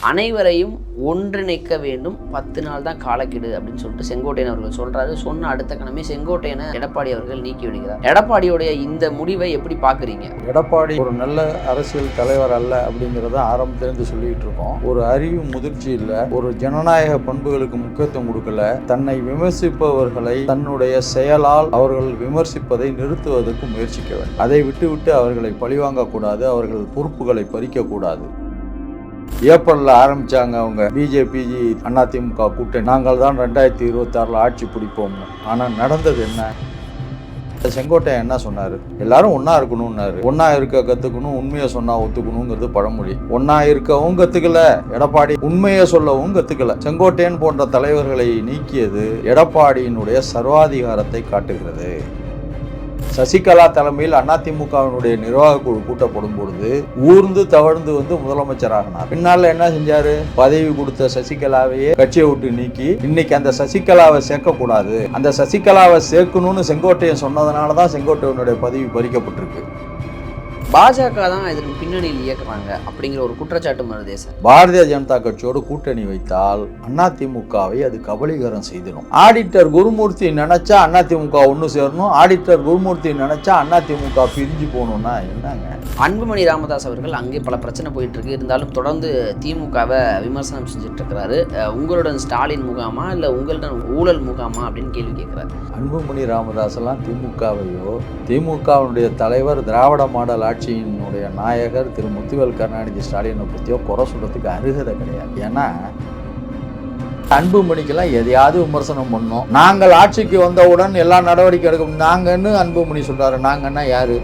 அனைவரையும் ஒன்றிணைக்க வேண்டும். பத்து நாள் தான் காலக்கெடு அப்படின்னு சொல்லிட்டு செங்கோட்டையன் அவர்கள் சொல்றாரு. சொன்ன அடுத்த கணமே செங்கோட்டையனை எடப்பாடி அவர்கள் நீக்கி விடுகிறார். எடப்பாடியுடைய இந்த முடிவை எப்படி பார்க்குறீங்க? எடப்பாடி ஒரு நல்ல அரசியல் தலைவர் அல்ல அப்படிங்கிறத ஆரம்பத்திலிருந்து சொல்லிட்டு இருக்கோம். ஒரு அறிவு முதிர்ச்சி இல்லை. ஒரு ஜனநாயக பண்புகளுக்கு முக்கியத்துவம் கொடுக்கல. தன்னை விமர்சிப்பவர்களை தன்னுடைய செயலால் அவர்கள் விமர்சிப்பதை நிறுத்துவதற்கு முயற்சிக்க வேண்டும். அதை விட்டுவிட்டு அவர்களை பழிவாங்கக்கூடாது. அவர்கள் பொறுப்புகளை பறிக்கக்கூடாது. ஏப்ரலில் ஆரம்பித்தாங்க அவங்க. பிஜேபி அதிமுக கூட்டணி. நாங்கள் தான் ரெண்டாயிரத்தி இருபத்தாறில் ஆட்சி பிடிப்போம்னு. ஆனால் நடந்தது என்ன? செங்கோட்டையன் என்ன சொன்னார்? எல்லாரும் ஒன்றா இருக்கணும்னாரு. ஒன்றா இருக்க கற்றுக்கணும் உண்மையை சொன்னால் ஒத்துக்கணுங்கிறது பழமொழி. ஒன்றா இருக்கவும் கற்றுக்கல எடப்பாடி உண்மையை சொல்லவும் கற்றுக்கல செங்கோட்டையன் போன்ற தலைவர்களை நீக்கியது எடப்பாடியினுடைய சர்வாதிகாரத்தை காட்டுகிறது. சசிகலா தலைமையில் அதிமுகவினுடைய நிர்வாக குழு கூட்டப்படும் பொழுது ஊர்ந்து தவழ்ந்து வந்து முதலமைச்சராகினார். பின்னால என்ன செஞ்சாரு? பதவி கொடுத்த சசிகலாவையே கட்சியை விட்டு நீக்கி இன்னைக்கு அந்த சசிகலாவை சேர்க்கக்கூடாது. அந்த சசிகலாவை சேர்க்கணும்னு செங்கோட்டையன் சொன்னதுனால தான் செங்கோட்டையனுடைய பதவி பறிக்கப்பட்டிருக்கு. பாஜக தான் இதற்கு பின்னணியில் இயக்குறாங்க அப்படிங்கிற ஒரு குற்றச்சாட்டு வருதே சார். பாரதிய ஜனதா கட்சியோடு கூட்டணி வைத்தால் அதிமுகவை அது கபலீகரம் செய்திடும். ஆடிட்டர் குருமூர்த்தி நினைச்சா அதிமுக ஒன்று சேரணும் ஆடிட்டர் குருமூர்த்தி நினைச்சா அதிமுக பிரிஞ்சு போகணும்னா என்னங்க? அன்புமணி ராமதாஸ் அவர்கள் அங்கே பல பிரச்சனை போயிட்டு இருக்கு. இருந்தாலும் தொடர்ந்து திமுகவை விமர்சனம் செஞ்சுட்டு இருக்கிறாரு உங்களுடன் ஸ்டாலின் முகாமா இல்லை உங்களுடன் ஊழல் முகாமா அப்படின்னு கேள்வி கேட்குறாரு அன்புமணி ராமதாஸ் எல்லாம் திமுகவையோ திமுகவினுடைய தலைவர் திராவிட மாடல் ஆட்சியினுடைய நாயகர் திரு முத்துவேல் கருணாநிதி ஸ்டாலினை பற்றியோ குறை சொல்றதுக்கு அருகதை கிடையாது. ஏன்னா அன்புமணிக்கெல்லாம் எதையாவது விமர்சனம் பண்ணோம். நாங்கள் ஆட்சிக்கு வந்தவுடன் எல்லா நடவடிக்கை எடுக்கும். நாங்கன்னு அன்புமணி சொல்றாரு? நாங்கன்னா யாரு?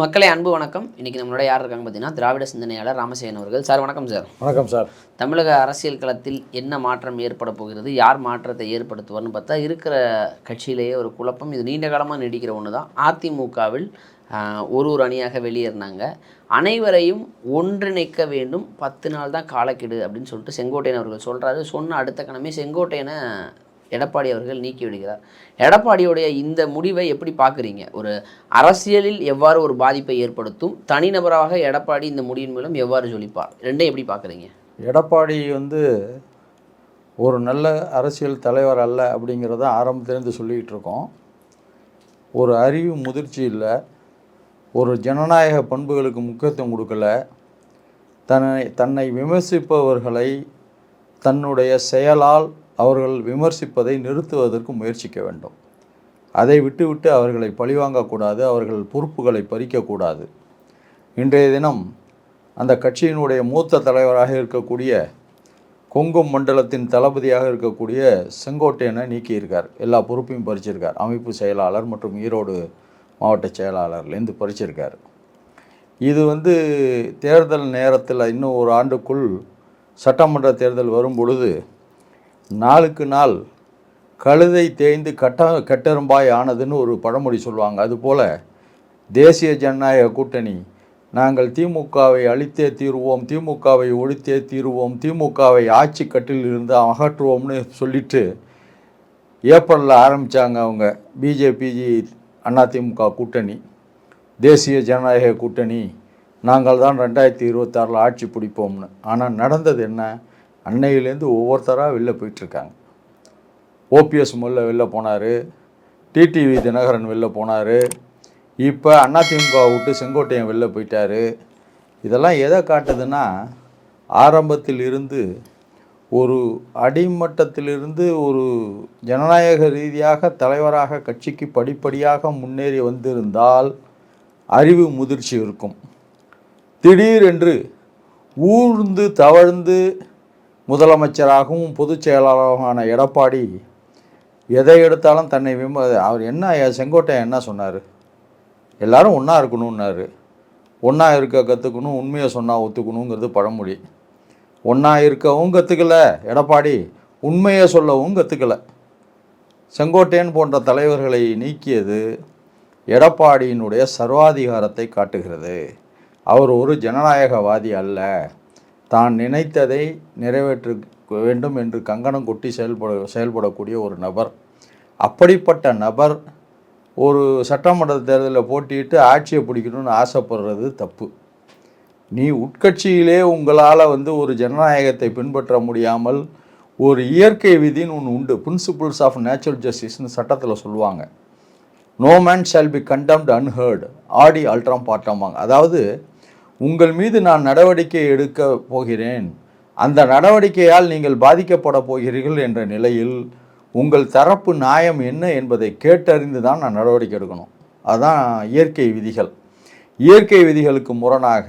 மக்களே அன்பு வணக்கம். இன்னைக்கு நம்மளோட யார் இருக்காங்க பார்த்தீங்கன்னா திராவிட சிந்தனையாளர் ராமசேகன் அவர்கள். சார் வணக்கம் சார். வணக்கம் சார். தமிழக அரசியல் களத்தில் என்ன மாற்றம் ஏற்பட போகிறது? யார் மாற்றத்தை ஏற்படுத்துவார்னு பார்த்தா இருக்கிற கட்சியிலேயே ஒரு குழப்பம் இது நீண்ட காலமாக நீடிக்கிற ஒன்று தான் அதிமுகவில் ஒரு ஒரு அணியாக வெளியேறினாங்க. அனைவரையும் ஒன்றிணைக்க வேண்டும். பத்து நாள் தான் காலக்கெடு அப்படின்னு சொல்லிட்டு செங்கோட்டையன் அவர்கள் சொல்கிறாரு சொன்ன அடுத்த கணமே செங்கோட்டையனை எடப்பாடி அவர்கள் நீக்கி விடுகிறார். எடப்பாடியுடைய இந்த முடிவை எப்படி பார்க்குறீங்க? ஒரு அரசியலில் எவ்வாறு ஒரு பாதிப்பை ஏற்படுத்தும்? தனிநபராக எடப்பாடி இந்த முடிவின் மூலம் எவ்வாறு ஜொலிப்பார்? ரெண்டையும் எப்படி பார்க்குறீங்க? எடப்பாடி வந்து ஒரு நல்ல அரசியல் தலைவர் அல்ல அப்படிங்கிறத ஆரம்பத்திலேருந்து சொல்லிக்கிட்டு இருக்கோம். ஒரு அறிவு முதிர்ச்சி இல்லை. ஒரு ஜனநாயக பண்புகளுக்கு முக்கியத்துவம் கொடுக்கல. தன்னை தன்னை விமர்சிப்பவர்களை தன்னுடைய செயலால் அவர்கள் விமர்சிப்பதை நிறுத்துவதற்கு முயற்சிக்க வேண்டும். அதை விட்டுவிட்டு அவர்களை பழிவாங்கக்கூடாது அவர்கள் பொறுப்புகளை பறிக்கக்கூடாது இன்றைய தினம் அந்த கட்சியினுடைய மூத்த தலைவராக இருக்கக்கூடிய கொங்கு மண்டலத்தின் தளபதியாக இருக்கக்கூடிய செங்கோட்டையனை நீக்கியிருக்கார். எல்லா பொறுப்பையும் பறிச்சிருக்கார். அமைப்பு செயலாளர் மற்றும் ஈரோடு மாவட்ட செயலாளர்லேருந்து பறிச்சிருக்கார். இது வந்து தேர்தல் நேரத்தில் இன்னும் ஒரு ஆண்டுக்குள் சட்டமன்ற தேர்தல் வரும் பொழுது நாளுக்கு நாள் கழுதை தேய்ந்து கட்ட கட்டெரும்பாய் ஆனதுன்னு ஒரு பழமொழி சொல்லுவாங்க. அதுபோல் தேசிய ஜனநாயக கூட்டணி நாங்கள் திமுகவை அழித்தே தீருவோம் திமுகவை ஒழித்தே தீருவோம் திமுகவை ஆட்சி கட்டில் இருந்து அகற்றுவோம்னு சொல்லிட்டு ஏப்ரலில் ஆரம்பித்தாங்க அவங்க. பிஜேபி அதிமுக கூட்டணி தேசிய ஜனநாயக கூட்டணி நாங்கள் தான் ரெண்டாயிரத்தி இருபத்தாறில் ஆட்சி பிடிப்போம்னு. ஆனால் நடந்தது என்ன? அன்னையிலேருந்து ஒவ்வொருத்தராக வெளில போயிட்டுருக்காங்க. ஓபிஎஸ் முதல்ல வெளில போனார் டிடிவி தினகரன் வெளில போனார் இப்போ அதிமுக விட்டு செங்கோட்டையன் வெளில போயிட்டாரு. இதெல்லாம் எதை காட்டுதுன்னா ஆரம்பத்தில் இருந்து ஒரு அடிமட்டத்திலிருந்து ஒரு ஜனநாயக ரீதியாக தலைவராக கட்சிக்கு படிப்படியாக முன்னேறி வந்திருந்தால் அறிவு முதிர்ச்சி இருக்கும். திடீரென்று ஊர்ந்து தவழ்ந்து முதலமைச்சராகவும் பொதுச் செயலாளருமான எடப்பாடி எதை எடுத்தாலும் தன்னை விம அவர் என்ன செங்கோட்டையன் என்ன சொன்னார்? எல்லாரும் ஒன்றா இருக்கணும்னாரு. ஒன்றா இருக்க கற்றுக்கணும் உண்மையை சொன்னால் ஒத்துக்கணுங்கிறது பழமொழி. ஒன்றா இருக்கவும் கற்றுக்கல எடப்பாடி உண்மையை சொல்லவும் கற்றுக்கல செங்கோட்டையன் போன்ற தலைவர்களை நீக்கியது எடப்பாடியினுடைய சர்வாதிகாரத்தை காட்டுகிறது. அவர் ஒரு ஜனநாயகவாதி அல்ல. தான் நினைத்ததை நிறைவேற்ற வேண்டும் என்று கங்கணம் கொட்டி செயல்பட செயல்படக்கூடிய ஒரு நபர். அப்படிப்பட்ட நபர் ஒரு சட்டமன்ற தேர்தலில் போட்டியிட்டு ஆட்சியை பிடிக்கணும்னு ஆசைப்படுறது தப்பு. நீ உட்கட்சியிலே உங்களால் வந்து ஒரு ஜனநாயகத்தை பின்பற்ற முடியாமல் ஒரு இயற்கை விதின்னு ஒன்று உண்டு. பிரின்சிபிள்ஸ் ஆஃப் நேச்சுரல் ஜஸ்டிஸ்னு சட்டத்தில் சொல்லுவாங்க. No man shall be condemned unheard ஆடி அல்ட்ராம் பாட்டமாங்க அதாவது உங்கள் மீது நான் நடவடிக்கை எடுக்க போகிறேன். அந்த நடவடிக்கையால் நீங்கள் பாதிக்கப்பட போகிறீர்கள் என்ற நிலையில் உங்கள் தரப்பு நியாயம் என்ன என்பதை கேட்டறிந்து தான் நான் நடவடிக்கை எடுக்கணும். அதுதான் இயற்கை விதிகள். இயற்கை விதிகளுக்கு முரணாக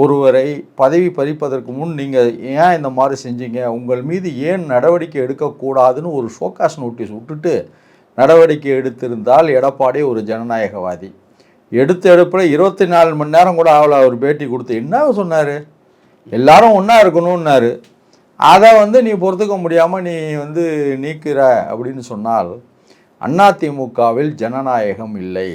ஒருவரை பதவி பறிப்பதற்கு முன் நீங்கள் ஏன் இந்த மாதிரி செஞ்சீங்க? உங்கள் மீது ஏன் நடவடிக்கை எடுக்கக்கூடாதுன்னு ஒரு ஷோகாஸ் நோட்டீஸ் விட்டுட்டு நடவடிக்கை எடுத்திருந்தால் எடப்பாடி ஒரு ஜனநாயகவாதி. எடுத்த எடுப்பில் இருபத்தி நாலு மணி நேரம் கூட அவளை அவர் பேட்டி கொடுத்து. என்ன சொன்னார்? எல்லாரும் ஒன்றா இருக்கணும்னாரு. அதை வந்து நீ பொறுத்துக்க முடியாமல் நீ வந்து நீக்கிற அப்படின்னு சொன்னால் அதிமுகவில் ஜனநாயகம் இல்லை.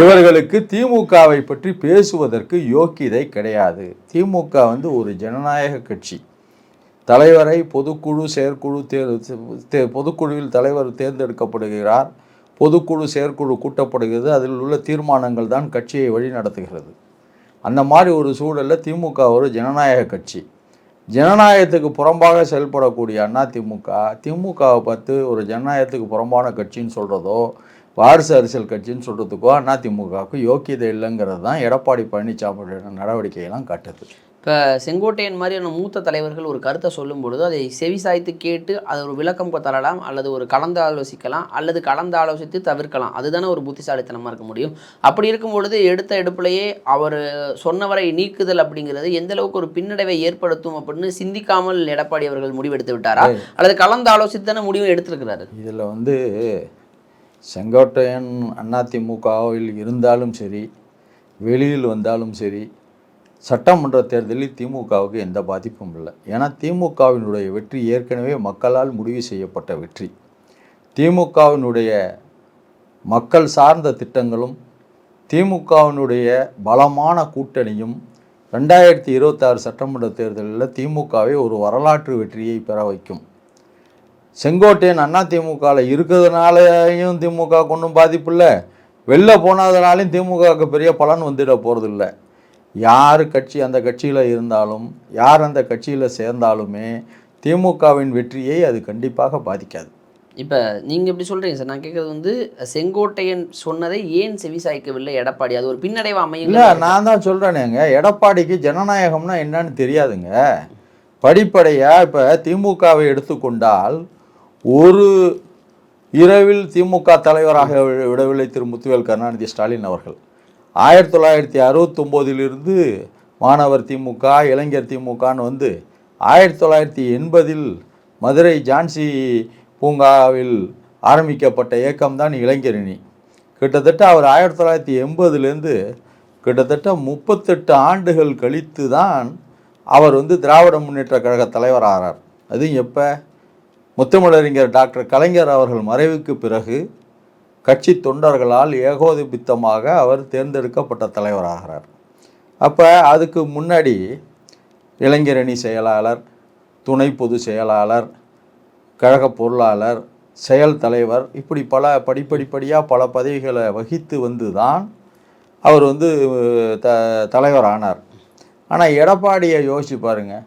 இவர்களுக்கு திமுகவை பற்றி பேசுவதற்கு யோக்கியதை கிடையாது. திமுக வந்து ஒரு ஜனநாயக கட்சி. தலைவரை பொதுக்குழு செயற்குழு தேர் பொதுக்குழுவில் தலைவர் தேர்ந்தெடுக்கப்படுகிறார். பொதுக்குழு செயற்குழு கூட்டப்படுகிறது. அதில் உள்ள தீர்மானங்கள் தான் கட்சியை வழி நடத்துகிறது. அந்த மாதிரி ஒரு சூழலில் திமுக ஒரு ஜனநாயக கட்சி. ஜனநாயகத்துக்கு புறம்பாக செயல்படக்கூடிய அண்ணா திமுக திமுகவை பார்த்து ஒரு ஜனநாயகத்துக்கு புறம்பான கட்சின்னு சொல்கிறதோ வாரிசு அரசியல் கட்சின்னு சொல்கிறதுக்கோ அண்ணா திமுகவுக்கு யோக்கியதை இல்லைங்கிறது தான் எடப்பாடி பழனிசாமியோட நடவடிக்கையெல்லாம் காட்டுது. இப்போ செங்கோட்டையன் மாதிரியான மூத்த தலைவர்கள் ஒரு கருத்தை சொல்லும் பொழுது அதை செவிசாய்த்து கேட்டு அதை ஒரு விளக்கம் தரலாம் அல்லது ஒரு கலந்து ஆலோசிக்கலாம் அல்லது கலந்து ஆலோசித்து தவிர்க்கலாம். அதுதானே ஒரு புத்திசாலித்தனமாக இருக்க முடியும். அப்படி இருக்கும் பொழுது எடுத்த எடுப்பிலேயே அவர் சொன்னவரை நீக்குதல் அப்படிங்கிறது எந்த அளவுக்கு ஒரு பின்னடைவை ஏற்படுத்தும் அப்படின்னு சிந்திக்காமல் எடப்பாடி அவர்கள் முடிவெடுத்து விட்டாரா? அல்லது கலந்து ஆலோசித்து தானே முடிவு எடுத்திருக்கிறாரு? இதில் வந்து செங்கோட்டையன் அதிமுகவில் இருந்தாலும் சரி வெளியில் வந்தாலும் சரி சட்டமன்ற தேர்தலில் திமுகவுக்கு எந்த பாதிப்பும் இல்லை. ஏன்னா திமுகவினுடைய வெற்றி ஏற்கனவே மக்களால் முடிவு செய்யப்பட்ட வெற்றி. திமுகவினுடைய மக்கள் சார்ந்த திட்டங்களும் திமுகவினுடைய பலமான கூட்டணியும் ரெண்டாயிரத்தி இருபத்தாறு சட்டமன்ற தேர்தலில் திமுகவை ஒரு வரலாற்று வெற்றியை பெற வைக்கும். செங்கோட்டையன் அண்ணா திமுகவில் இருக்கிறதுனாலையும் திமுக ஒன்றும் பாதிப்பு இல்லை வெளில போனதுனாலையும் திமுகவுக்கு பெரிய பலன் வந்துட போகிறதில்ல யார் கட்சி அந்த கட்சியில் இருந்தாலும் யார் அந்த கட்சியில் சேர்ந்தாலுமே திமுகவின் வெற்றியை அது கண்டிப்பாக பாதிக்காது. இப்போ நீங்கள் எப்படி சொல்கிறீங்க சார். நான் கேட்குறது வந்து செங்கோட்டையன் சொன்னதை ஏன் செவிசாய்க்கவில்லை? எடப்பாடி அது ஒரு பின்னடைவு அமையும் இல்லை நான் தான் சொல்கிறேனேங்க எடப்பாடிக்கு ஜனநாயகம்னா என்னன்னு தெரியாதுங்க. படிப்படையாக இப்போ திமுகவை எடுத்துக்கொண்டால் ஒரு இரவில் திமுக தலைவராக விடவில்லை திரு. முத்துவேல் கருணாநிதி ஸ்டாலின் அவர்கள். ஆயிரத்தி தொள்ளாயிரத்தி அறுபத்தொம்போதிலிருந்து மாணவர் திமுக இளைஞர் திமுகன்னு வந்து ஆயிரத்தி தொள்ளாயிரத்தி எண்பதில் மதுரை ஜான்சி பூங்காவில் ஆரம்பிக்கப்பட்ட இயக்கம்தான் இளைஞரணி கிட்டத்தட்ட அவர் ஆயிரத்தி தொள்ளாயிரத்தி எண்பதுலேருந்து கிட்டத்தட்ட முப்பத்தெட்டு ஆண்டுகள் கழித்து தான் அவர் வந்து திராவிட முன்னேற்ற கழக தலைவர் ஆகிறார் அதுவும் எப்போ? முத்தமிழறிஞர் டாக்டர் கலைஞர் அவர்கள் மறைவுக்கு பிறகு கட்சி தொண்டர்களால் ஏகோதிபித்தமாக அவர் தேர்ந்தெடுக்கப்பட்ட தலைவராகிறார். அப்போ அதுக்கு முன்னாடி இளைஞரணி செயலாளர் துணை பொதுச் செயலாளர் கழக பொருளாளர் செயல் தலைவர் இப்படி பல படிப்படிப்படியாக பல பதவிகளை வகித்து வந்து தான் அவர் வந்து த தலைவர் ஆனார் ஆனால் எடப்பாடியை யோசிச்சு பாருங்கள்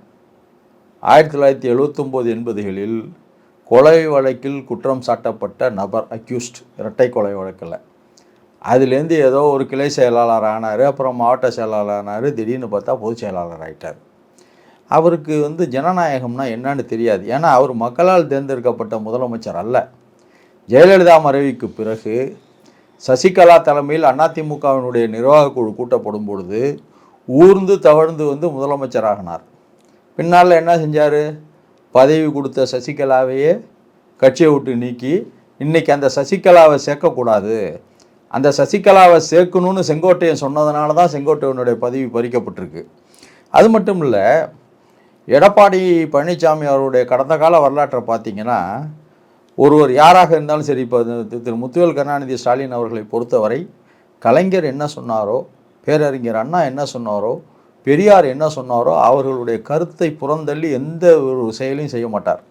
ஆயிரத்தி தொள்ளாயிரத்தி எழுபத்தொம்போது எண்பதுகளில் கொலை வழக்கில் குற்றம் சாட்டப்பட்ட நபர் அக்யூஸ்ட் இரட்டை கொலை வழக்கில். அதுலேருந்து ஏதோ ஒரு கிளை செயலாளர் ஆனார் அப்புறம் மாவட்ட செயலாளர் ஆனார் திடீர்னு பார்த்தா பொதுச் செயலாளர் ஆயிட்டார். அவருக்கு வந்து ஜனநாயகம்னா என்னன்னு தெரியாது. ஏன்னா அவர் மக்களால் தேர்ந்தெடுக்கப்பட்ட முதலமைச்சர் அல்ல. ஜெயலலிதா மறைவுக்கு பிறகு சசிகலா தலைமையில் அதிமுகவினுடைய நிர்வாக குழு கூட்டப்படும் பொழுது ஊர்ந்து தவழ்ந்து வந்து முதலமைச்சராகினார் பின்னால் என்ன செஞ்சார்? பதவி கொடுத்த சசிகலாவையே கட்சியை விட்டு நீக்கி இன்னைக்கு அந்த சசிகலாவை சேர்க்கக்கூடாது. அந்த சசிகலாவை சேர்க்கணும்னு செங்கோட்டையன் சொன்னதுனால தான் செங்கோட்டையனுடைய பதவி பறிக்கப்பட்டிருக்கு. அது மட்டும் இல்லை எடப்பாடி பழனிசாமி அவருடைய கடந்த கால வரலாற்றை பார்த்தீங்கன்னா ஒருவர் யாராக இருந்தாலும் சரி இப்போ திரு- திரு முத்துவேல் கருணாநிதி ஸ்டாலின் அவர்களை பொறுத்தவரை கலைஞர் என்ன சொன்னாரோ பேரறிஞர் அண்ணா என்ன சொன்னாரோ பெரியார் என்ன சொன்னாரோ அவர்களுடைய கருத்தை புறந்தள்ளி எந்த ஒரு செயலையும் செய்ய மாட்டார்.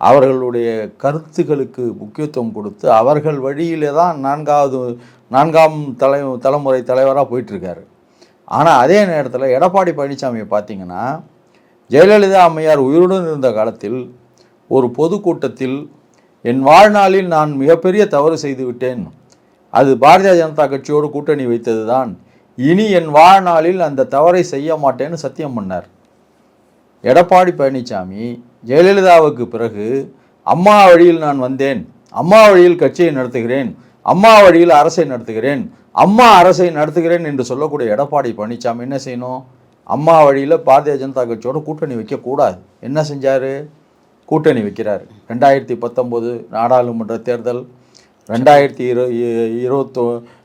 அவர்களுடைய கருத்துக்களுக்கு முக்கியத்துவம் கொடுத்து அவர்கள் வழியிலே தான் நான்காவது நான்காம் தலை தலைமுறை தலைவராக போயிட்டுருக்காரு. ஆனால் அதே நேரத்தில் எடப்பாடி பழனிசாமியை பார்த்தீங்கன்னா ஜெயலலிதா அம்மையார் உயிருடன் இருந்த காலத்தில் ஒரு பொதுக்கூட்டத்தில் என் வாழ்நாளில் நான் மிகப்பெரிய தவறு செய்து விட்டேன். அது பாரதிய ஜனதா கட்சியோடு கூட்டணி வைத்தது தான் இனி என் வாழ்நாளில் அந்த தவறை செய்ய மாட்டேன்னு சத்தியம் பண்ணார். எடப்பாடி பழனிசாமி ஜெயலலிதாவுக்கு பிறகு அம்மா வழியில் நான் வந்தேன். அம்மா வழியில் கட்சியை நடத்துகிறேன். அம்மா வழியில் அரசை நடத்துகிறேன். அம்மா அரசை நடத்துகிறேன் என்று சொல்லக்கூடிய எடப்பாடி பழனிசாமி என்ன செய்யணும்? அம்மா வழியில் பாரதிய ஜனதா கட்சியோட கூட்டணி வைக்கக்கூடாது. என்ன செஞ்சார்? கூட்டணி வைக்கிறார். ரெண்டாயிரத்தி பத்தொம்போது நாடாளுமன்ற தேர்தல் ரெண்டாயிரத்தி இரு இருபத்தோ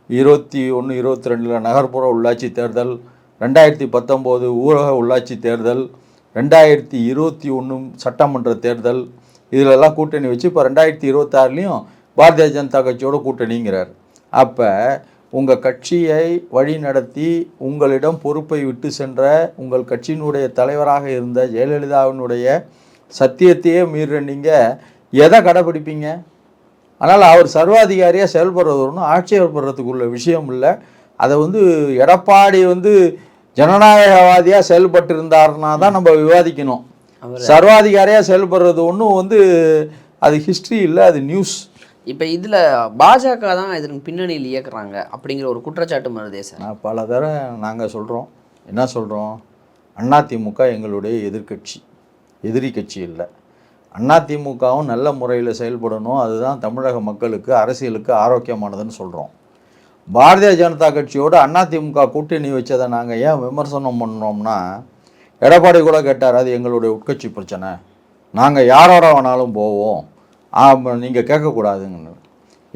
இருபத்தி ஒன்று இருபத்தி ரெண்டில் நகர்ப்புற உள்ளாட்சி தேர்தல் ரெண்டாயிரத்தி பத்தொம்போது ஊரக உள்ளாட்சி தேர்தல் ரெண்டாயிரத்தி இருபத்தி ஒன்று சட்டமன்ற தேர்தல் இதிலெல்லாம் கூட்டணி வச்சு இப்போ ரெண்டாயிரத்தி இருபத்தாறுலேயும் பாரதிய ஜனதா கட்சியோட கூட்டணிங்கிறார். அப்போ உங்கள் கட்சியை வழிநடத்தி உங்களிடம் பொறுப்பை விட்டு சென்ற உங்கள் கட்சியினுடைய தலைவராக இருந்த ஜெயலலிதாவினுடைய சத்தியத்தையே மீற நீங்கள் எதை கடைப்பிடிப்பீங்க? ஆனால் அவர் சர்வாதிகாரியாக செயல்படுறது ஒன்றும் ஆட்சியப்படுறதுக்குள்ள விஷயம் இல்லை. அதை வந்து எடப்பாடி வந்து ஜனநாயகவாதியாக செயல்பட்டு இருந்தாருன்னா தான் நம்ம விவாதிக்கணும். சர்வாதிகாரியாக செயல்படுறது ஒன்றும் வந்து அது ஹிஸ்ட்ரி இல்லை அது நியூஸ் இப்போ இதில் பாஜக தான் இதன் பின்னணியில் இயக்குறாங்க அப்படிங்கிற ஒரு குற்றச்சாட்டு வருதே சார். நான் பல தடவை நாங்கள் சொல்கிறோம் என்ன சொல்கிறோம் அதிமுக எங்களுடைய எதிர்க்கட்சி. எதிரி கட்சி இல்லை. அதிமுகவும் நல்ல முறையில் செயல்படணும். அதுதான் தமிழக மக்களுக்கு அரசியலுக்கு ஆரோக்கியமானதுன்னு சொல்கிறோம் பாரதிய ஜனதா கட்சியோடு அதிமுக கூட்டணி வச்சதை நாங்கள் ஏன் விமர்சனம் பண்ணோம்னா எடப்பாடி கூட கேட்டார் அது எங்களுடைய உட்கட்சி பிரச்சனை. நாங்கள் யாரோட வேணாலும் போவோம். நீங்கள் கேட்கக்கூடாதுங்கன்னு.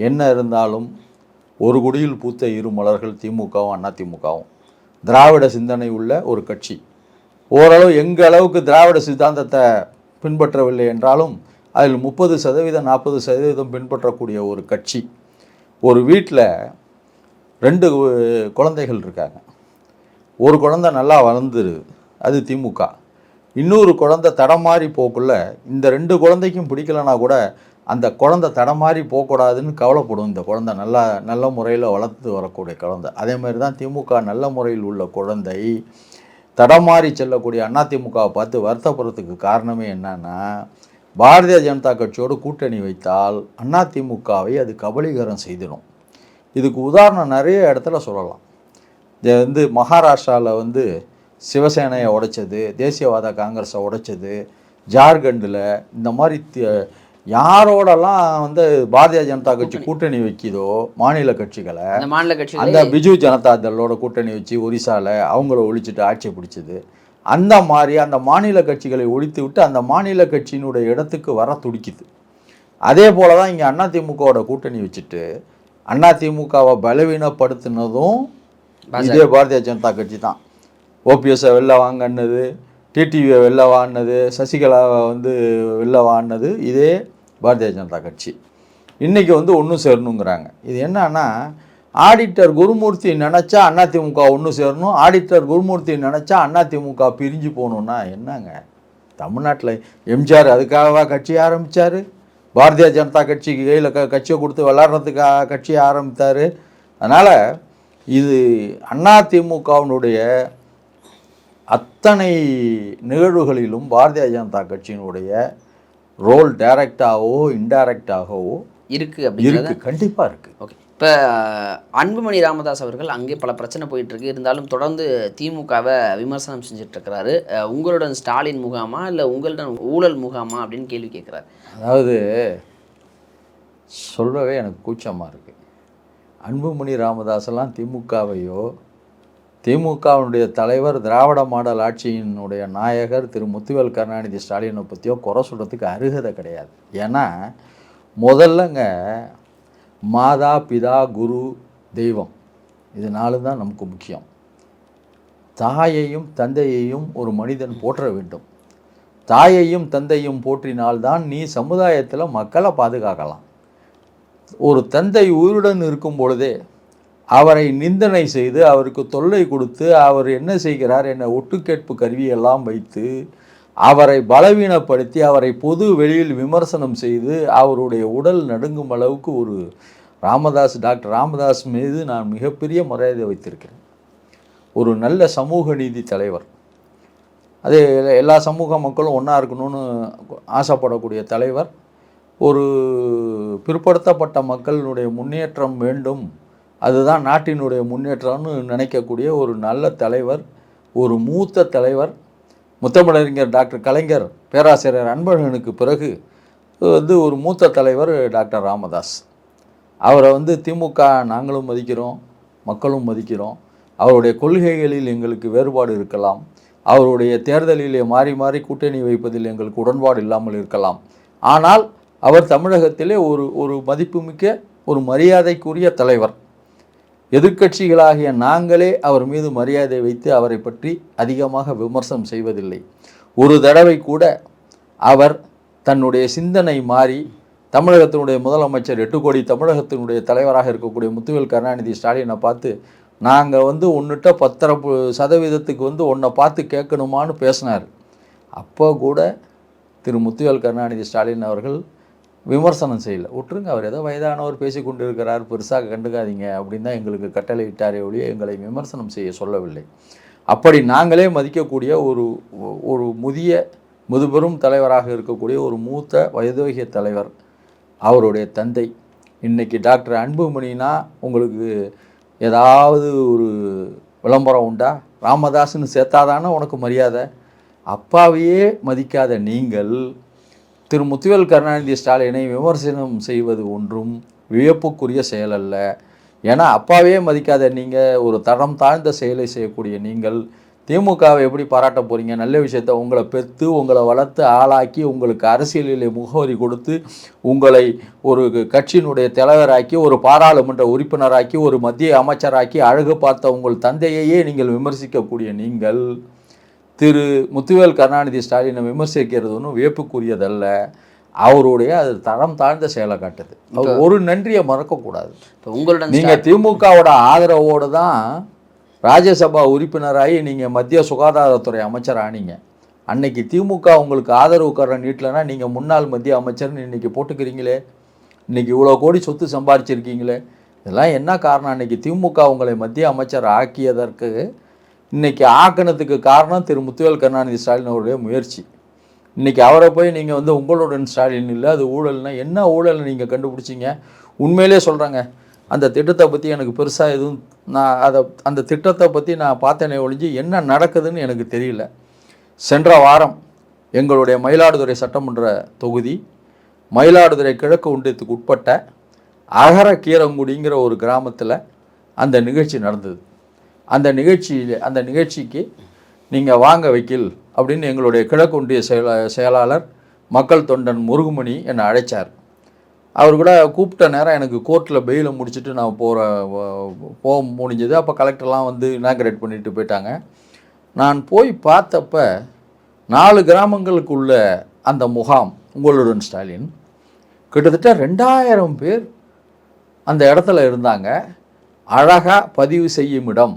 என்ன இருந்தாலும் ஒரு குடியில் பூத்த இரு மலர்கள் திமுகவும் அதிமுகவும் திராவிட சிந்தனை உள்ள ஒரு கட்சி. ஓரளவு எங்கள் அளவுக்கு திராவிட சித்தாந்தத்தை பின்பற்றவில்லை என்றாலும் அதில் முப்பது சதவீதம் நாற்பது சதவீதம் பின்பற்றக்கூடிய ஒரு கட்சி. ஒரு வீட்டில் ரெண்டு குழந்தைகள் இருக்காங்க. ஒரு குழந்தை நல்லா வளர்ந்துரு அது திமுக. இன்னொரு குழந்தை தடமாறி போக்குள்ள இந்த ரெண்டு குழந்தைக்கும் பிடிக்கலனா கூட அந்த குழந்தை தடமாறி போகக்கூடாதுன்னு கவலைப்படும். இந்த குழந்தை நல்லா நல்ல முறையில் வளர்த்து வரக்கூடிய குழந்தை. அதே மாதிரி தான் திமுக நல்ல முறையில் உள்ள குழந்தை தடமாறி செல்லக்கூடிய அதிமுகவை பார்த்து வருத்தப்படுறதுக்கு காரணமே என்னன்னா பாரதிய ஜனதா கட்சியோடு கூட்டணி வைத்தால் அதிமுகவை அது கபலீகரம் செய்திடும். இதுக்கு உதாரணம் நிறைய இடத்துல சொல்லலாம். இது வந்து மகாராஷ்டிராவில் வந்து சிவசேனையை உடைச்சது தேசியவாத காங்கிரஸை உடைச்சது ஜார்க்கண்டில் இந்த மாதிரி யாரோடலாம் வந்து பாரதிய ஜனதா கட்சி கூட்டணி. வைக்குதோ மாநில கட்சிகளை அந்த மாநில அந்த கட்சிகள் பிஜு ஜனதா தளோட கூட்டணி வச்சு ஒரிசால அவங்கள ஒழிச்சிட்டு ஆட்சியை பிடிச்சது. அந்த மாதிரி அந்த மாநில கட்சிகளை ஒழித்து விட்டு அந்த மாநில கட்சியினுடைய இடத்துக்கு வர துடிக்குது. அதே போல தான் இங்கே அதிமுகவோட கூட்டணி வச்சுட்டு அதிமுகவை பலவீனப்படுத்தினதும் இதே பாரதிய ஜனதா கட்சி தான். ஓபிஎஸ்ஸை வெளில வாங்கினது டிடிவியை வெளில வாடினது சசிகலாவை வந்து வெளில வாடினது இதே பாரதிய ஜனதா கட்சி. இன்றைக்கி வந்து ஒன்று சேரணுங்கிறாங்க. இது என்னன்னா ஆடிட்டர் குருமூர்த்தி நினச்சா அதிமுக ஒன்று சேரணும் ஆடிட்டர் குருமூர்த்தி நினச்சா அதிமுக பிரிஞ்சு போகணுன்னா என்னங்க? தமிழ்நாட்டில் எம்ஜிஆர் அதுக்காகவா கட்சி ஆரம்பித்தார் பாரதிய ஜனதா கட்சிக்கு கையில் க கட்சியை கொடுத்து விளாட்றதுக்காக கட்சியை ஆரம்பித்தார்? அதனால் இது அதிமுகவினுடைய அத்தனை நிகழ்வுகளிலும் பாரதிய ஜனதா கட்சியினுடைய ரோல் டைரக்டாகவோ இன்டைரக்டாகவோ இருக்கு அப்படிங்கிறத இருக்கு. கண்டிப்பாக இருக்குது ஓகே. இப்போ அன்புமணி ராமதாஸ் அவர்கள் அங்கே பல பிரச்சனை போயிட்டு இருக்கு இருந்தாலும் தொடர்ந்து திமுகவை விமர்சனம் அஹ் உங்களுடன் ஸ்டாலின் முகாமா இல்லை உங்களுடன் ஊழல் முகாமா அப்படின்னு கேள்வி கேட்குறாரு. அதாவது சொல்லவே எனக்கு கூச்சமாக இருக்குது அன்புமணி ராமதாஸெல்லாம் திமுகவையோ திமுகவினுடைய தலைவர் திராவிட மாடல் ஆட்சியினுடைய நாயகர் திரு முத்துவேல் கருணாநிதி ஸ்டாலினை பற்றியோ குறை சொல்கிறதுக்கு அருகதை கிடையாது. ஏன்னா முதல்லங்க மாதா பிதா குரு தெய்வம் இது நாலு தான் நமக்கு முக்கியம். தாயையும் தந்தையையும் ஒரு மனிதன் போற்ற வேண்டும். தாயையும் தந்தையும் போற்றினால்தான் நீ சமுதாயத்தில் மக்களை பாதுகாக்கலாம். ஒரு தந்தை உயிருடன் இருக்கும் பொழுதே அவரை நிந்தனை செய்து அவருக்கு தொல்லை கொடுத்து அவர் என்ன செய்கிறார்? என ஒட்டுக்கேட்பு கருவியெல்லாம் வைத்து அவரை பலவீனப்படுத்தி அவரை பொது வெளியில் விமர்சனம் செய்து அவருடைய உடல் நடுங்கும் அளவுக்கு ஒரு ராமதாஸ் டாக்டர் ராமதாஸ் மீது நான் மிகப்பெரிய மரியாதை வைத்திருக்கிறேன். ஒரு நல்ல சமூக நீதி தலைவர். அது எல்லா சமூக மக்களும் ஒன்றா இருக்கணும்னு ஆசைப்படக்கூடிய தலைவர். ஒரு பிற்படுத்தப்பட்ட மக்களினுடைய முன்னேற்றம் வேண்டும். அதுதான் நாட்டினுடைய முன்னேற்றம்னு நினைக்கக்கூடிய ஒரு நல்ல தலைவர் ஒரு மூத்த தலைவர் முத்தமிழறிஞர் டாக்டர் கலைஞர் பேராசிரியர் அன்பழகனுக்கு பிறகு வந்து ஒரு மூத்த தலைவர் டாக்டர் ராமதாஸ். அவரை வந்து திமுக நாங்களும் மதிக்கிறோம் மக்களும் மதிக்கிறோம். அவருடைய கொள்கைகளில் எங்களுக்கு வேறுபாடு இருக்கலாம். அவருடைய தேர்தலிலே மாறி மாறி கூட்டணி வைப்பதில் எங்களுக்கு உடன்பாடு இல்லாமல் இருக்கலாம். ஆனால் அவர் தமிழகத்திலே ஒரு ஒரு மதிப்புமிக்க ஒரு மரியாதைக்குரிய தலைவர். எதிர்க்கட்சிகளாகிய நாங்களே அவர் மீது மரியாதை வைத்து அவரை பற்றி அதிகமாக விமர்சனம் செய்வதில்லை. ஒரு தடவை கூட அவர் தன்னுடைய சிந்தனை மாறி தமிழகத்தினுடைய முதலமைச்சர் எட்டு கோடி தமிழகத்தினுடைய தலைவராக இருக்கக்கூடிய முத்துவேல் கருணாநிதி ஸ்டாலினை பார்த்து நாங்கள் வந்து ஒன்றுட்ட பத்தரை சதவீதத்துக்கு வந்து ஒன்றை பார்த்து கேட்கணுமான்னு பேசினார். அப்போ கூட திரு முத்துவேல் கருணாநிதி ஸ்டாலின் அவர்கள் விமர்சனம் செய்யல. விட்டுருங்க அவர் ஏதோ வயதானவர் பேசி கொண்டு இருக்கிறார் பெருசாக கண்டுக்காதீங்க அப்படின்னு தான் எங்களுக்கு கட்டளை இட்டாரே ஒழிய எங்களை விமர்சனம் செய்ய சொல்லவில்லை. அப்படி நாங்களே மதிக்கக்கூடிய ஒரு ஒரு முதிய முதுபெரும் தலைவராக இருக்கக்கூடிய ஒரு மூத்த வயதோகிய தலைவர் அவருடைய தந்தை. இன்றைக்கி டாக்டர் அன்புமணினா உங்களுக்கு ஏதாவது ஒரு விளம்பரம் உண்டா? ராமதாஸ்னு சேர்த்தாதானே உனக்கு மரியாதை. அப்பாவையே மதிக்காத நீங்கள் திரு முத்துவேல் கருணாநிதி ஸ்டாலினை விமர்சனம் செய்வது ஒன்றும் வியப்புக்குரிய செயல் அல்ல ஏன்னா அப்பாவே மதிக்காத நீங்கள் ஒரு தரம் தாழ்ந்த செயலை செய்யக்கூடிய நீங்கள் திமுகவை எப்படி பாராட்ட போகிறீங்க நல்ல விஷயத்த உங்களை பெற்று உங்களை வளர்த்து ஆளாக்கி உங்களுக்கு அரசியலிலே முகவரி கொடுத்து உங்களை ஒரு கட்சியினுடைய தலைவராக்கி ஒரு பாராளுமன்ற உறுப்பினராக்கி ஒரு மத்திய அமைச்சராக்கி அழகு பார்த்த உங்கள் தந்தையையே நீங்கள் விமர்சிக்கக்கூடிய நீங்கள் திரு முத்துவேல் கருணாநிதி ஸ்டாலினை விமர்சிக்கிறது ஒன்றும் வியப்புக்குரியதல்ல. அவருடைய அது தரம் தாழ்ந்த செயலை காட்டுது. அவர் ஒரு நன்றியை மறக்கக்கூடாது. உங்களுடன் நீங்க திமுகவோட ஆதரவோடு தான் ராஜ்யசபா உறுப்பினராகி நீங்க மத்திய சுகாதாரத்துறை அமைச்சர் ஆனீங்க. அன்னைக்கு திமுக உங்களுக்கு ஆதரவு கரம் நீட்டலைன்னா நீங்க முன்னாள் மத்திய அமைச்சர்னு இன்னைக்கு போட்டுக்கிறீங்களே? இன்னைக்கு இவ்வளோ கோடி சொத்து சம்பாரிச்சிருக்கீங்களே? இதெல்லாம் என்ன காரணம்? அன்னைக்கு திமுக உங்களை மத்திய அமைச்சர் ஆக்கியதற்கு இன்றைக்கி ஆக்கணத்துக்கு காரணம் திரு முத்துவேல் கருணாநிதி ஸ்டாலின் அவருடைய முயற்சி. இன்றைக்கி அவரை போய் நீங்கள் வந்து உங்களுடன் ஸ்டாலின் இல்லை அது ஊழல்னா என்ன ஊழல் நீங்கள் கண்டுபிடிச்சிங்க? உண்மையிலே சொல்கிறேங்க அந்த திட்டத்தை பற்றி எனக்கு பெருசாக எதுவும் நான் அதை அந்த திட்டத்தை பற்றி நான் பார்த்தேனே ஒழிஞ்சு என்ன நடக்குதுன்னு எனக்கு தெரியல. சென்ற வாரம் எங்களுடைய மயிலாடுதுறை சட்டமன்ற தொகுதி மயிலாடுதுறை கிழக்கு ஒன்றியத்துக்கு உட்பட்ட அகர கீரங்குடிங்கிற ஒரு கிராமத்தில் அந்த நிகழ்ச்சி நடந்தது. அந்த நிகழ்ச்சியில் அந்த நிகழ்ச்சிக்கு நீங்கள் வாங்க வைக்கில் அப்படின்னு எங்களுடைய கிழக்கு ஒன்றிய செயலா செயலாளர் மக்கள் தொண்டன் முருகுமணி என்னை அழைச்சார். அவர் கூட கூப்பிட்ட நேரம் எனக்கு கோர்ட்டில் பெயிலை முடிச்சுட்டு நான் போகிற போக முடிஞ்சது. அப்போ கலெக்டர்லாம் வந்து இனாக்ரேட் பண்ணிட்டு போயிட்டாங்க. நான் போய் பார்த்தப்ப நாலு கிராமங்களுக்குள்ள அந்த முகாம் உங்களுடன் ஸ்டாலின் கிட்டத்தட்ட ரெண்டாயிரம் பேர் அந்த இடத்துல இருந்தாங்க. அழகாக பதிவு செய்யும் இடம்.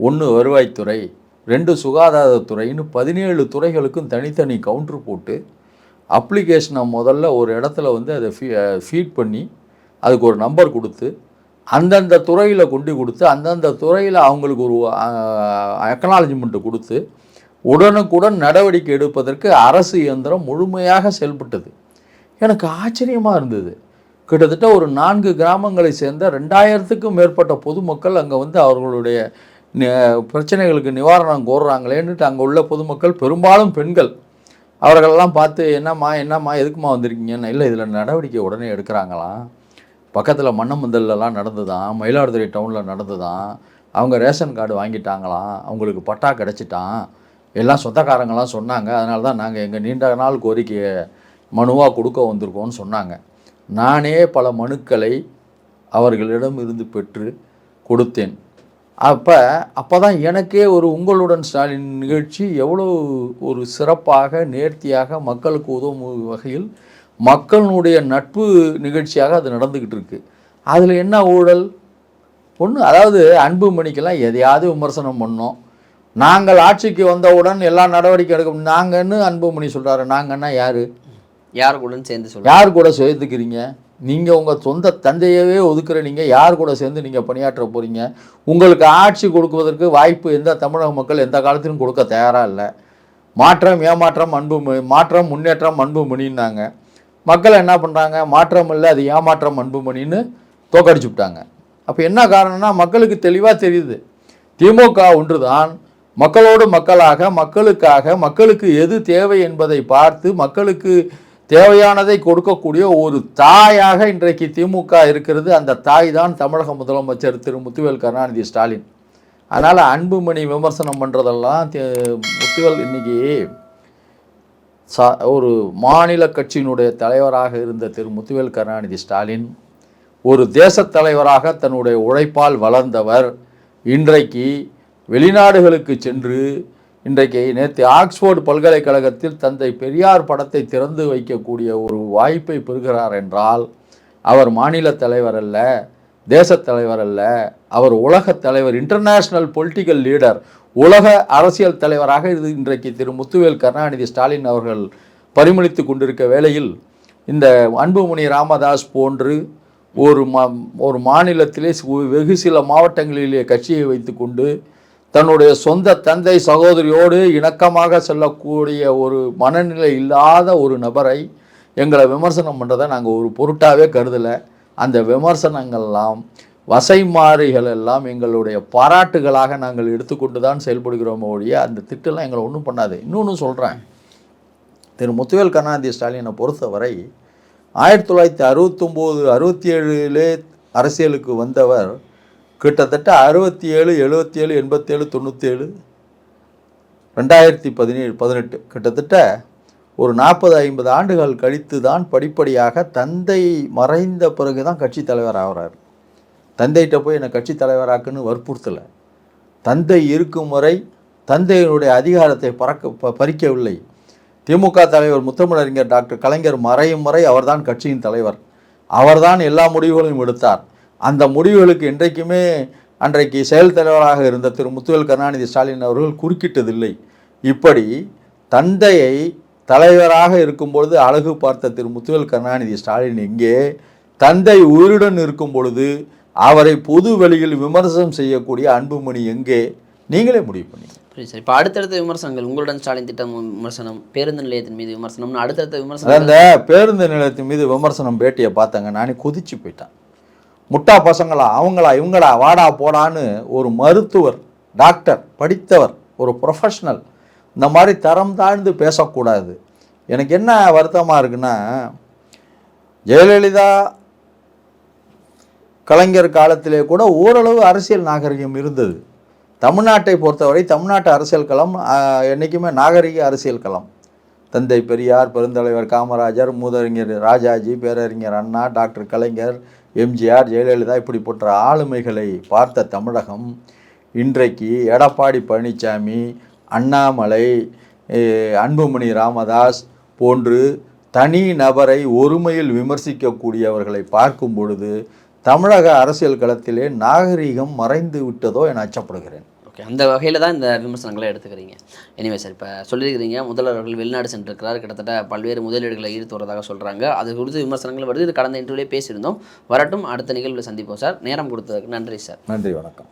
ஒன்று வருவாய்த்துறை ரெண்டு சுகாதாரத்துறைன்னு பதினேழு துறைகளுக்கும் தனித்தனி கவுண்டர் போட்டு அப்ளிகேஷனை முதல்ல ஒரு இடத்துல வந்து அதை ஃபீ ஃபீட் பண்ணி அதுக்கு ஒரு நம்பர் கொடுத்து அந்தந்த துறையில் கொண்டு கொடுத்து அந்தந்த துறையில் அவங்களுக்கு ஒரு அக்னாலஜ்மெண்ட்டு கொடுத்து உடனுக்குடன் நடவடிக்கை எடுப்பதற்கு அரசு இயந்திரம் முழுமையாக செயல்பட்டது. எனக்கு ஆச்சரியமாக இருந்தது. கிட்டத்தட்ட ஒரு நான்கு கிராமங்களை சேர்ந்த ரெண்டாயிரத்துக்கும் மேற்பட்ட பொதுமக்கள் அங்கே வந்து அவர்களுடைய பிரச்சனைகளுக்கு நிவாரணம் கோர்றாங்களேன்னுட்டு அங்கே உள்ள பொதுமக்கள் பெரும்பாலும் பெண்கள். அவர்களெல்லாம் பார்த்து என்னம்மா என்னம்மா எதுக்குமா வந்திருக்கீங்கன்னு? இல்லை இதில் நடவடிக்கை உடனே எடுக்கிறாங்களாம். பக்கத்தில் மன்னமந்தல்லாம் நடந்துதான் மயிலாடுதுறை டவுனில் நடந்துதான் அவங்க ரேஷன் கார்டு வாங்கிட்டாங்களாம் அவங்களுக்கு பட்டா கிடச்சிட்டான். எல்லாம் சொந்தக்காரங்களாம் சொன்னாங்க. அதனால தான் நாங்கள் எங்கள் நீண்ட நாள் கோரிக்கையை மனுவாக கொடுக்க வந்திருக்கோம்னு சொன்னாங்க. நானே பல மனுக்களை அவர்களிடம் இருந்து பெற்று கொடுத்தேன். அப்போ அப்போ தான் எனக்கே ஒரு உங்களுடன் ஸ்டாலின் நிகழ்ச்சி எவ்வளோ ஒரு சிறப்பாக நேர்த்தியாக மக்களுக்கு உதவும் வகையில் மக்களுடைய நட்பு நிகழ்ச்சியாக அது நடந்துக்கிட்டு இருக்கு. அதில் என்ன ஊழல்? ஒன்று அதாவது அன்புமணிக்கெல்லாம் எதையாவது விமர்சனம் பண்ணோம். நாங்கள் ஆட்சிக்கு வந்தவுடன் எல்லா நடவடிக்கை எடுக்க நாங்கன்னு அன்புமணி சொல்கிறாரு நாங்கன்னா யார்? யார் கூட சேர்ந்து யார் கூட சேர்த்துக்கிறீங்க நீங்கள் உங்கள் சொந்த தந்தையவே ஒதுக்குற நீங்கள் யார் கூட சேர்ந்து நீங்கள் பணியாற்ற போகிறீங்க உங்களுக்கு ஆட்சி கொடுக்குவதற்கு வாய்ப்பு எந்த தமிழக மக்கள் எந்த காலத்திலும் கொடுக்க தயாராக இல்லை. மாற்றம் ஏமாற்றம் அன்பு மாற்றம் முன்னேற்றம் அன்பு மணின்னாங்க. மக்கள் என்ன பண்ணுறாங்க மாற்றம் இல்லை அது ஏமாற்றம் அன்பு மணின்னு தோக்கடிச்சு விட்டாங்க. அப்போ என்ன காரணம்னா மக்களுக்கு தெளிவாக தெரியுது. திமுக ஒன்றுதான். மக்களோடு மக்களாக மக்களுக்காக மக்களுக்கு எது தேவை என்பதை பார்த்து மக்களுக்கு தேவையானதை கொடுக்கக்கூடிய ஒரு தாயாக இன்றைக்கு திமுக இருக்கிறது. அந்த தாய் தான் தமிழக முதலமைச்சர் திரு முத்துவேல் கருணாநிதி ஸ்டாலின். அதனால் அன்புமணி விமர்சனம் பண்ணுறதெல்லாம் முத்துவேல் இன்னைக்கு சா ஒரு மாநில கட்சியினுடைய தலைவராக இருந்த திரு முத்துவேல் கருணாநிதி ஸ்டாலின் ஒரு தேசத் தலைவராக தன்னுடைய உழைப்பால் வளர்ந்தவர் இன்றைக்கு வெளிநாடுகளுக்கு சென்று இன்றைக்கு நேற்று ஆக்ஸ்போர்டு பல்கலைக்கழகத்தில் தந்தை பெரியார் படத்தை திறந்து வைக்கக்கூடிய ஒரு வாய்ப்பை பெறுகிறார் என்றால் அவர் மாநில தலைவர் அல்ல தேசத் தலைவர் அல்ல அவர் உலகத் தலைவர் இன்டர்நேஷ்னல் பொலிட்டிக்கல் லீடர் உலக அரசியல் தலைவராக இது இன்றைக்கு திரு முத்துவேல் கருணாநிதி ஸ்டாலின் அவர்கள் பரிமளித்து கொண்டிருக்க வேளையில் இந்த அன்புமணி ராமதாஸ் போன்று ஒரு மா ஒரு மாநிலத்திலே வெகு சில மாவட்டங்களிலே கட்சியை வைத்துக்கொண்டு தன்னுடைய சொந்த தந்தை சகோதரியோடு இணக்கமாக செல்லக்கூடிய ஒரு மனநிலை இல்லாத ஒரு நபரை எங்களை விமர்சனம் பண்ணுறதை நாங்கள் ஒரு பொருட்டாகவே கருதலை. அந்த விமர்சனங்கள்லாம் வசைமாறிகள் எல்லாம் எங்களுடைய பாராட்டுகளாக நாங்கள் எடுத்துக்கொண்டு தான் செயல்படுகிறோம் ஒழிய அந்த திட்டெல்லாம் எங்களை ஒன்றும் பண்ணாது. இன்னொன்று சொல்கிறேன் திரு முத்துவேல் கருணாநிதி ஸ்டாலினை பொறுத்தவரை ஆயிரத்தி தொள்ளாயிரத்தி அறுபத்தொம்போது அறுபத்தி ஏழுலே அரசியலுக்கு வந்தவர் கிட்டத்தட்ட அறுபத்தி ஏழு எழுபத்தி ஏழு எண்பத்தேழு தொண்ணூற்றேழு ரெண்டாயிரத்தி பதினேழு பதினெட்டு. கிட்டத்தட்ட ஒரு நாற்பது ஐம்பது ஆண்டுகள் கழித்து தான் படிப்படியாக தந்தை மறைந்த பிறகு தான் கட்சி தலைவர் ஆகிறார். தந்தைகிட்ட போய் என்னை கட்சி தலைவராக்குன்னு வற்புறுத்தலை. தந்தை இருக்கும் வரை தந்தையினுடைய அதிகாரத்தை பறக்க ப- பறிக்கவில்லை. திமுக தலைவர் முத்தமிழறிஞர் டாக்டர் கலைஞர் மறையும் முறை அவர்தான் கட்சியின் தலைவர். அவர்தான் எல்லா முடிவுகளையும் எடுத்தார். அந்த முடிவுகளுக்கு என்றைக்குமே அன்றைக்கு செயல் தலைவராக இருந்த திரு முத்துவேல் கருணாநிதி ஸ்டாலின் அவர்கள் குறுக்கிட்டதில்லை. இப்படி தந்தையை தலைவராக இருக்கும்பொழுது அழகு பார்த்த திரு முத்துவேல் கருணாநிதி ஸ்டாலின் எங்கே? தந்தை உயிருடன் இருக்கும் பொழுது அவரை பொது வெளியில் விமர்சனம் செய்யக்கூடிய அன்புமணி எங்கே? நீங்களே முடிவு பண்ணீங்க. புரியுது சார். இப்போ அடுத்தடுத்த விமர்சனங்கள் உங்களுடன் ஸ்டாலின் திட்டம் விமர்சனம் பேருந்து நிலையத்தின் மீது விமர்சனம்னு அடுத்தடுத்த விமர்சனம் அந்த பேருந்து நிலையத்தின் மீது விமர்சனம் பேட்டியை பார்த்தாங்க. நானே கொதிச்சு போயிட்டேன். முட்டா பசங்களா அவங்களா இவங்களா வாடா போடான்னு ஒரு மருத்துவர் டாக்டர் படித்தவர் ஒரு ப்ரொஃபஷ்னல் இந்த மாதிரி தரம் தாழ்ந்து பேசக்கூடாது. எனக்கு என்ன வருத்தமாக இருக்குன்னா ஜெயலலிதா கலைஞர் காலத்திலே கூட ஓரளவு அரசியல் நாகரிகம் இருந்தது. தமிழ்நாட்டை பொறுத்தவரை தமிழ்நாட்டு அரசியல் களம் என்றைக்குமே நாகரிக அரசியல் களம். தந்தை பெரியார் பெருந்தலைவர் காமராஜர் மூதறிஞர் ராஜாஜி பேரறிஞர் அண்ணா டாக்டர் கலைஞர் எம்ஜிஆர் ஜெயலலிதா இப்படிப்பட்ட ஆளுமைகளை பார்த்த தமிழகம் இன்றைக்கு எடப்பாடி பழனிசாமி அண்ணாமலை அன்புமணி ராமதாஸ் போன்று தனி நபரை ஒருமையில் விமர்சிக்கக்கூடியவர்களை பார்க்கும் பொழுது தமிழக அரசியல் களத்திலே நாகரிகம் மறைந்து விட்டதோ என அச்சப்படுகிறேன். ஓகே அந்த வகையில் தான் இந்த விமர்சனங்களை எடுத்துக்கிறீங்க. எனிவே சார் இப்போ சொல்லியிருக்கிறீங்க முதல்வர்கள் வெளிநாடு சென்றிருக்கிறார். கிட்டத்தட்ட பல்வேறு முதலீடுகளை ஈர்த்து வரதாக சொல்கிறாங்க அது குறித்து விமர்சனங்கள் வருது. இது கடந்த இன்டர்வியூலே பேசியிருந்தோம். வரட்டும் அடுத்த நிகழ்வில் சந்திப்போம் சார் நேரம் கொடுத்ததுக்கு நன்றி சார் நன்றி வணக்கம்.